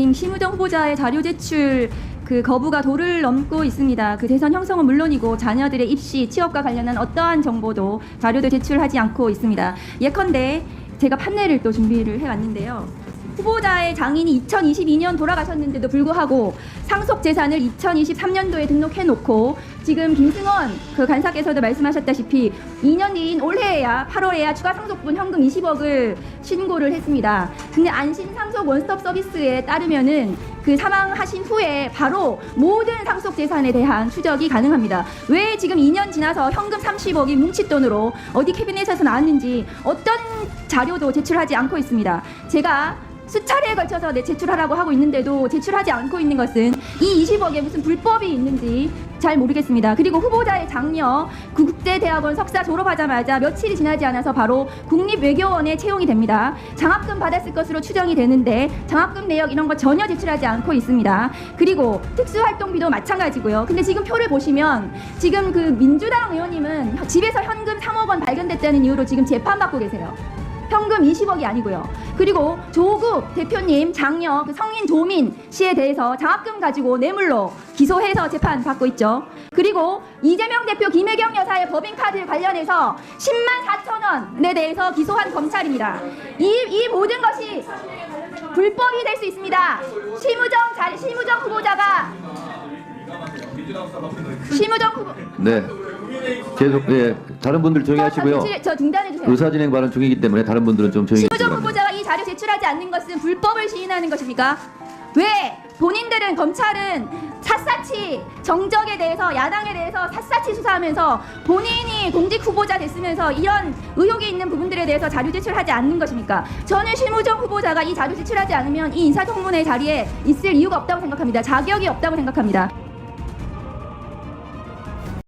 위원장님 심우정 후보자의 자료 제출 그 거부가 도를 넘고 있습니다. 그 대선 형성은 물론이고 자녀들의 입시, 취업과 관련한 어떠한 정보도 자료도 제출하지 않고 있습니다. 예컨대 제가 판넬을 또 준비를 해왔는데요. 후보자의 장인이 2022년 돌아가셨는데도 불구하고 상속 재산을 2023년도에 등록해놓고 지금 김승원 그 간사께서도 말씀하셨다시피 2년 뒤인 올해에야 8월에야 추가 상속분 현금 20억을 신고를 했습니다. 근데 안심 상속 원스톱 서비스에 따르면은 그 사망하신 후에 바로 모든 상속 재산에 대한 추적이 가능합니다. 왜 지금 2년 지나서 현금 30억이 뭉칫돈으로 어디 캐비넷에서 나왔는지 어떤 자료도 제출하지 않고 있습니다. 제가 수차례에 걸쳐서 내 제출하라고 하고 있는데도 제출하지 않고 있는 것은 이 20억에 무슨 불법이 있는지 잘 모르겠습니다. 그리고 후보자의 장녀 그 국제대학원 석사 졸업하자마자 며칠이 지나지 않아서 바로 국립외교원에 채용이 됩니다. 장학금 받았을 것으로 추정이 되는데 장학금 내역 이런 거 전혀 제출하지 않고 있습니다. 그리고 특수활동비도 마찬가지고요. 근데 지금 표를 보시면 지금 그 민주당 의원님은 집에서 현금 3억 원 발견됐다는 이유로 지금 재판받고 계세요. 현금 20억이 아니고요. 그리고 조국 대표님 장녀 그 성인 조민 씨에 대해서 장학금 가지고 뇌물로 기소해서 재판 받고 있죠. 그리고 이재명 대표 김혜경 여사의 법인카드 관련해서 10만 4천 원에 대해서 기소한 검찰입니다. 이, 이 모든 것이 불법이 될 수 있습니다. 심우정 자, 심우정 후보자가 심우정 후보 네. 계속 네. 다른 분들 조용히 하시고요. 저, 저 중단해 주세요. 의사 진행 발언 중이기 때문에 다른 분들은 좀 조용히 해주시기 바랍니다. 후보자가 이 자료 제출하지 않는 것은 불법을 시인하는 것입니까? 왜 본인들은 검찰은 샅샅이 정적에 대해서 야당에 대해서 샅샅이 수사하면서 본인이 공직 후보자 됐으면서 이런 의혹이 있는 부분들에 대해서 자료 제출하지 않는 것입니까? 저는 심우정 후보자가 이 자료 제출하지 않으면 이 인사청문회 자리에 있을 이유가 없다고 생각합니다. 자격이 없다고 생각합니다.